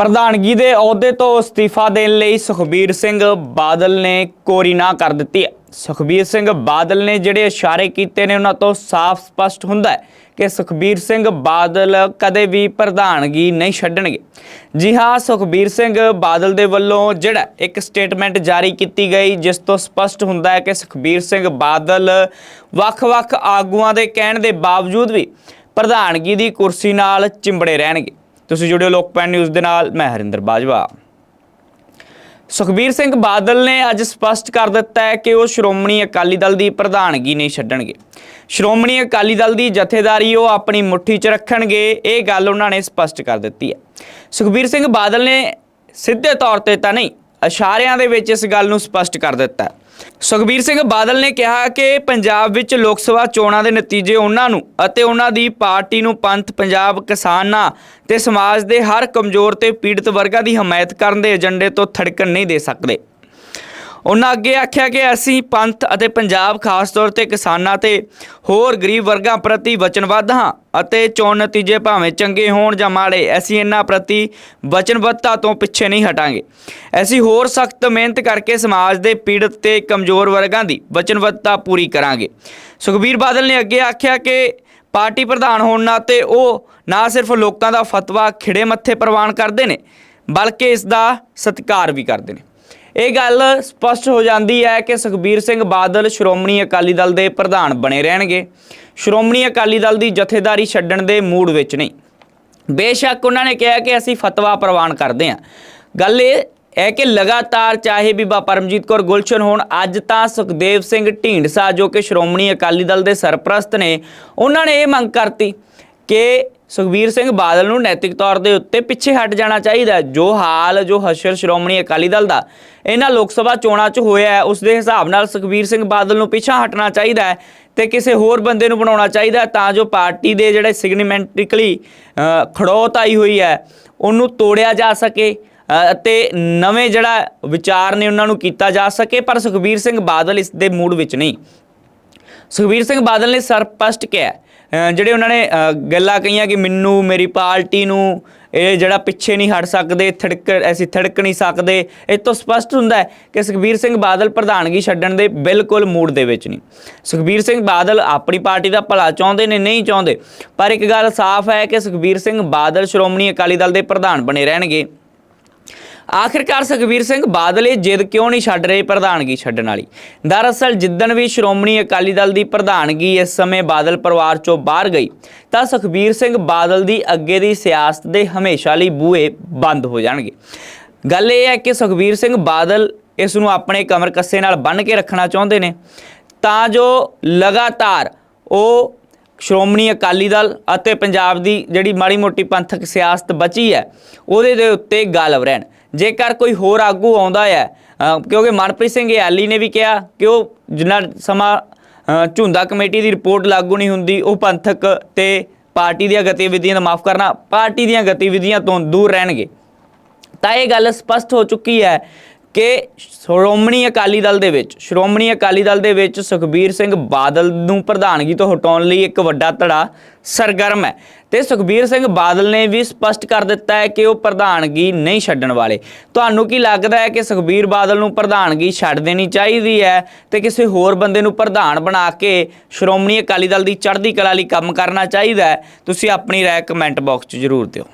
ਪ੍ਰਧਾਨਗੀ ਦੇ ਅਹੁਦੇ ਤੋਂ ਅਸਤੀਫਾ ਦੇਣ ਲਈ ਸੁਖਬੀਰ ਸਿੰਘ ਬਾਦਲ ਨੇ ਕੋਰੀ ਨਾ ਕਰ ਦਿੱਤੀ ਹੈ। ਸੁਖਬੀਰ ਸਿੰਘ ਬਾਦਲ ਨੇ ਜਿਹੜੇ ਇਸ਼ਾਰੇ ਕੀਤੇ ਨੇ, ਉਹਨਾਂ ਤੋਂ ਸਾਫ਼ ਸਪਸ਼ਟ ਹੁੰਦਾ ਹੈ ਕਿ ਸੁਖਬੀਰ ਸਿੰਘ ਬਾਦਲ ਕਦੇ ਵੀ ਪ੍ਰਧਾਨਗੀ ਨਹੀਂ ਛੱਡਣਗੇ। ਜੀ ਹਾਂ, ਸੁਖਬੀਰ ਸਿੰਘ ਬਾਦਲ ਦੇ ਵੱਲੋਂ ਜਿਹੜਾ ਇੱਕ ਸਟੇਟਮੈਂਟ ਜਾਰੀ ਕੀਤੀ ਗਈ, ਜਿਸ ਤੋਂ ਸਪਸ਼ਟ ਹੁੰਦਾ ਹੈ ਕਿ ਸੁਖਬੀਰ ਸਿੰਘ ਬਾਦਲ ਵੱਖ-ਵੱਖ ਆਗੂਆਂ ਦੇ ਕਹਿਣ ਦੇ ਬਾਵਜੂਦ ਵੀ ਪ੍ਰਧਾਨਗੀ ਦੀ ਕੁਰਸੀ ਨਾਲ ਚਿੰਬੜੇ ਰਹਿਣਗੇ। ਤੁਸੀਂ ਜੁੜਿਓ ਲੋਕਪਾਲ ਨਿਊਜ਼ ਦੇ ਨਾਲ, ਮੈਂ ਹਰਿੰਦਰ ਬਾਜਵਾ। ਸੁਖਬੀਰ ਸਿੰਘ ਬਾਦਲ ਨੇ ਅੱਜ ਸਪਸ਼ਟ ਕਰ ਦਿੱਤਾ ਹੈ ਕਿ ਉਹ ਸ਼੍ਰੋਮਣੀ ਅਕਾਲੀ ਦਲ ਦੀ ਪ੍ਰਧਾਨਗੀ ਨਹੀਂ ਛੱਡਣਗੇ। ਸ਼੍ਰੋਮਣੀ ਅਕਾਲੀ ਦਲ ਦੀ ਜਥੇਦਾਰੀ ਉਹ ਆਪਣੀ ਮੁੱਠੀ 'ਚ ਰੱਖਣਗੇ, ਇਹ ਗੱਲ ਉਹਨਾਂ ਨੇ ਸਪਸ਼ਟ ਕਰ ਦਿੱਤੀ ਹੈ। ਸੁਖਬੀਰ ਸਿੰਘ ਬਾਦਲ ਨੇ ਸਿੱਧੇ ਤੌਰ ਤੇ ਤਾਂ ਨਹੀਂ, ਇਸ਼ਾਰਿਆਂ ਦੇ ਵਿੱਚ ਇਸ ਗੱਲ ਨੂੰ ਸਪਸ਼ਟ ਕਰ ਦਿੱਤਾ ਸੁਖਬੀਰ ਸਿੰਘ ਬਾਦਲ ਨੇ ਕਿਹਾ ਕਿ ਪੰਜਾਬ ਵਿੱਚ ਲੋਕ ਸਭਾ ਚੋਣਾਂ ਦੇ ਨਤੀਜੇ ਉਹਨਾਂ ਨੂੰ ਅਤੇ ਉਹਨਾਂ ਦੀ ਪਾਰਟੀ ਨੂੰ ਪੰਥ, ਪੰਜਾਬ ਕਿਸਾਨਾਂ ਤੇ ਸਮਾਜ ਦੇ ਹਰ ਕਮਜ਼ੋਰ ਤੇ ਪੀੜਤ ਵਰਗਾਂ ਦੀ ਹਮਾਇਤ ਕਰਨ ਦੇ ਏਜੰਡੇ ਤੋਂ ਥੜਕਣ ਨਹੀਂ ਦੇ ਸਕਦੇ। ਉਹਨਾਂ ਅੱਗੇ ਆਖਿਆ ਕਿ ਅਸੀਂ ਪੰਥ ਅਤੇ ਪੰਜਾਬ ਖਾਸ ਤੌਰ ਤੇ ਕਿਸਾਨਾਂ ਤੇ ਹੋਰ ਗਰੀਬ ਵਰਗਾਂ ਪ੍ਰਤੀ ਵਚਨਬੱਧ ਹਾਂ ਅਤੇ ਚੋਣ ਨਤੀਜੇ ਭਾਵੇਂ ਚੰਗੇ ਹੋਣ ਜਾਂ ਮਾੜੇ, ਅਸੀਂ ਇਹਨਾਂ ਪ੍ਰਤੀ ਵਚਨਬੱਧਤਾ ਤੋਂ ਪਿੱਛੇ ਨਹੀਂ ਹਟਾਂਗੇ। ਅਸੀਂ ਹੋਰ ਸਖਤ ਮਿਹਨਤ ਕਰਕੇ ਸਮਾਜ ਦੇ ਪੀੜਤ ਤੇ ਕਮਜ਼ੋਰ ਵਰਗਾਂ ਦੀ ਵਚਨਬੱਧਤਾ ਪੂਰੀ ਕਰਾਂਗੇ। ਸੁਖਬੀਰ ਬਾਦਲ ਨੇ ਅੱਗੇ ਆਖਿਆ ਕਿ ਪਾਰਟੀ ਪ੍ਰਧਾਨ ਹੋਣ ਨਾਤੇ ਉਹ ਨਾ ਸਿਰਫ ਲੋਕਾਂ ਦਾ ਫਤਵਾ ਖਿੜੇ ਮੱਥੇ ਪ੍ਰਵਾਨ ਕਰਦੇ ਨੇ, ਬਲਕਿ ਇਸ ਦਾ ਸਤਿਕਾਰ ਵੀ ਕਰਦੇ ਨੇ। ਇਹ ਗੱਲ ਸਪਸ਼ਟ ਹੋ ਜਾਂਦੀ ਹੈ ਕਿ ਸੁਖਬੀਰ ਸਿੰਘ ਬਾਦਲ ਸ਼੍ਰੋਮਣੀ ਅਕਾਲੀ ਦਲ ਦੇ ਪ੍ਰਧਾਨ ਬਣੇ ਰਹਿਣਗੇ। ਸ਼੍ਰੋਮਣੀ ਅਕਾਲੀ ਦਲ ਦੀ ਜਥੇਦਾਰੀ ਛੱਡਣ ਦੇ ਮੂਡ ਵਿੱਚ ਨਹੀਂ। ਬੇਸ਼ੱਕ ਉਹਨਾਂ ਨੇ ਕਿਹਾ ਕਿ ਅਸੀਂ ਫਤਵਾ ਪ੍ਰਵਾਨ ਕਰਦੇ ਹਾਂ। ਗੱਲ ਇਹ ਹੈ ਕਿ ਲਗਾਤਾਰ ਚਾਹੇ ਬੀਬਾ ਪਰਮਜੀਤ ਕੌਰ ਗੁਲਸ਼ਨ ਹੋਣ, ਅੱਜ ਤਾਂ ਸੁਖਦੇਵ ਸਿੰਘ ਢੀਂਡਸਾ ਜੋ ਕਿ ਸ਼੍ਰੋਮਣੀ ਅਕਾਲੀ ਦਲ ਦੇ ਸਰਪ੍ਰਸਤ ਨੇ, ਉਹਨਾਂ ਨੇ ਇਹ ਮੰਗ ਕਰਤੀ ਕਿ ਸੁਖਬੀਰ ਸਿੰਘ ਬਾਦਲ ਨੂੰ ਨੈਤਿਕ ਤੌਰ ਦੇ ਉੱਤੇ ਪਿੱਛੇ ਹਟ ਜਾਣਾ ਚਾਹੀਦਾ ਜੋ ਹਾਲ, ਜੋ ਹਸ਼ਰ ਸ਼੍ਰੋਮਣੀ ਅਕਾਲੀ ਦਲ ਦਾ ਇਹਨਾਂ ਲੋਕ ਸਭਾ ਚੋਣਾਂ 'ਚ ਹੋਇਆ ਹੈ, ਉਸ ਦੇ ਹਿਸਾਬ ਨਾਲ ਸੁਖਬੀਰ ਸਿੰਘ ਬਾਦਲ ਨੂੰ ਪਿੱਛਾ ਹਟਣਾ ਚਾਹੀਦਾ ਹੈ ਤੇ ਕਿਸੇ ਹੋਰ ਬੰਦੇ ਨੂੰ ਬਣਾਉਣਾ ਚਾਹੀਦਾ ਤਾਂ ਜੋ ਪਾਰਟੀ ਦੇ ਜਿਹੜੇ ਸਿਗਨੀਮੈਂਟਿਕਲੀ ਖੜੋਤ ਆਈ ਹੋਈ ਹੈ, ਉਹਨੂੰ ਤੋੜਿਆ ਜਾ ਸਕੇ ਅਤੇ ਨਵੇਂ ਜਿਹੜਾ ਵਿਚਾਰ ਨੇ ਉਹਨਾਂ ਨੂੰ ਕੀਤਾ ਜਾ ਸਕੇ, ਪਰ ਸੁਖਬੀਰ ਸਿੰਘ ਬਾਦਲ ਇਸ ਦੇ ਮੂਡ ਵਿੱਚ ਨਹੀਂ। ਸੁਖਬੀਰ ਸਿੰਘ ਬਾਦਲ ਨੇ ਸਰਪਸ਼ਟ ਕਿਹਾ ਜਿਹੜੇ ਉਹਨਾਂ ਨੇ ਗੱਲਾਂ ਕਹੀਆਂ ਕਿ ਮੈਨੂੰ, ਮੇਰੀ ਪਾਰਟੀ ਨੂੰ, ਇਹ ਜਿਹੜਾ ਪਿੱਛੇ ਨਹੀਂ ਹਟ ਸਕਦੇ, ਥੜਕ, ਅਸੀਂ ਥੜਕ ਨਹੀਂ ਸਕਦੇ, ਇਹ ਤੋਂ ਸਪਸ਼ਟ ਹੁੰਦਾ ਹੈ ਕਿ ਸੁਖਬੀਰ ਸਿੰਘ ਬਾਦਲ ਪ੍ਰਧਾਨਗੀ ਛੱਡਣ ਦੇ ਬਿਲਕੁਲ ਮੂਡ ਦੇ ਵਿੱਚ ਨਹੀਂ। ਸੁਖਬੀਰ ਸਿੰਘ ਬਾਦਲ ਆਪਣੀ ਪਾਰਟੀ ਦਾ ਭਲਾ ਚਾਹੁੰਦੇ ਨੇ, ਨਹੀਂ ਚਾਹੁੰਦੇ, ਪਰ ਇੱਕ ਗੱਲ ਸਾਫ਼ ਹੈ ਕਿ ਸੁਖਬੀਰ ਸਿੰਘ ਬਾਦਲ ਸ਼੍ਰੋਮਣੀ ਅਕਾਲੀ ਦਲ ਦੇ ਪ੍ਰਧਾਨ ਬਣੇ ਰਹਿਣਗੇ। ਆਖਿਰਕਾਰ ਸੁਖਬੀਰ ਸਿੰਘ ਬਾਦਲ ਇਹ ਜਿੱਦ ਕਿਉਂ ਨਹੀਂ ਛੱਡ ਰਹੇ ਪ੍ਰਧਾਨਗੀ ਛੱਡਣ ਵਾਲੀ? ਦਰਅਸਲ ਜਿੱਦਣ ਵੀ ਸ਼੍ਰੋਮਣੀ ਅਕਾਲੀ ਦਲ ਦੀ ਪ੍ਰਧਾਨਗੀ ਇਸ ਸਮੇਂ ਬਾਦਲ ਪਰਿਵਾਰ ਚੋਂ ਬਾਹਰ ਗਈ, ਤਾਂ ਸੁਖਬੀਰ ਸਿੰਘ ਬਾਦਲ ਦੀ ਅੱਗੇ ਦੀ ਸਿਆਸਤ ਦੇ ਹਮੇਸ਼ਾ ਲਈ ਬੂਹੇ ਬੰਦ ਹੋ ਜਾਣਗੇ। ਗੱਲ ਇਹ ਹੈ ਕਿ ਸੁਖਬੀਰ ਸਿੰਘ ਬਾਦਲ ਇਸ ਨੂੰ ਆਪਣੇ ਕਮਰ ਕੱਸੇ ਨਾਲ ਬੰਨ੍ਹ ਕੇ ਰੱਖਣਾ ਚਾਹੁੰਦੇ ਨੇ, ਤਾਂ ਜੋ ਲਗਾਤਾਰ ਉਹ ਸ਼੍ਰੋਮਣੀ ਅਕਾਲੀ ਦਲ ਅਤੇ ਪੰਜਾਬ ਦੀ ਜਿਹੜੀ ਮਾੜੀ ਮੋਟੀ ਪੰਥਕ ਸਿਆਸਤ ਬਚੀ ਹੈ, ਉਹਦੇ ਦੇ ਉੱਤੇ ਗਾਲਵ ਰਹਿਣ। ਜੇਕਰ ਕੋਈ ਹੋਰ ਆਗੂ ਆਉਂਦਾ ਹੈ ਕਿਉਂਕਿ ਮਨਪ੍ਰੀਤ ਸਿੰਘ ਯਾਲੀ ਨੇ ਵੀ ਕਿਹਾ ਕਿ ਉਹ ਜਿੰਨਾ ਸਮਾਂ ਅ, ਝੁੰਦਾ ਕਮੇਟੀ ਦੀ ਰਿਪੋਰਟ ਲਾਗੂ ਨਹੀਂ ਹੁੰਦੀ ਉਹ ਪੰਥਕ ਤੇ ਪਾਰਟੀ ਦੀਆਂ ਗਤੀਵਿਧੀਆਂ ਦਾ ਮਾਫ ਕਰਨਾ ਪਾਰਟੀ ਦੀਆਂ ਗਤੀਵਿਧੀਆਂ ਤੋਂ ਦੂਰ ਰਹਿਣਗੇ। ਤਾਂ ਇਹ ਗੱਲ ਸਪਸ਼ਟ ਹੋ ਚੁੱਕੀ ਹੈ ਕਿ ਸ਼੍ਰੋਮਣੀ ਅਕਾਲੀ ਦਲ ਦੇ ਵਿੱਚ, ਸ਼੍ਰੋਮਣੀ ਅਕਾਲੀ ਦਲ ਦੇ ਵਿੱਚ ਸੁਖਬੀਰ ਸਿੰਘ ਬਾਦਲ ਨੂੰ ਪ੍ਰਧਾਨਗੀ ਤੋਂ ਹਟਾਉਣ ਲਈ ਇੱਕ ਵੱਡਾ ਧੜਾ ਸਰਗਰਮ ਹੈ। ਤੇ ਸੁਖਬੀਰ ਸਿੰਘ ਬਾਦਲ ਨੇ ਵੀ ਸਪਸ਼ਟ ਕਰ ਦਿੱਤਾ ਹੈ ਕਿ ਉਹ ਪ੍ਰਧਾਨਗੀ ਨਹੀਂ ਛੱਡਣ ਵਾਲੇ। ਤੁਹਾਨੂੰ ਕੀ ਲੱਗਦਾ ਹੈ ਕਿ ਸੁਖਬੀਰ ਬਾਦਲ ਨੂੰ ਪ੍ਰਧਾਨਗੀ ਛੱਡ ਦੇਣੀ ਚਾਹੀਦੀ ਹੈ ਤੇ ਕਿਸੇ ਹੋਰ ਬੰਦੇ ਨੂੰ ਪ੍ਰਧਾਨ ਬਣਾ ਕੇ ਸ਼੍ਰੋਮਣੀ ਅਕਾਲੀ ਦਲ ਦੀ ਚੜ੍ਹਦੀ ਕਲਾ ਲਈ ਕੰਮ ਕਰਨਾ ਚਾਹੀਦਾ ਹੈ? ਤੁਸੀਂ ਆਪਣੀ ਰਾਏ ਕਮੈਂਟ ਬਾਕਸ 'ਚ ਜ਼ਰੂਰ ਦਿਓ।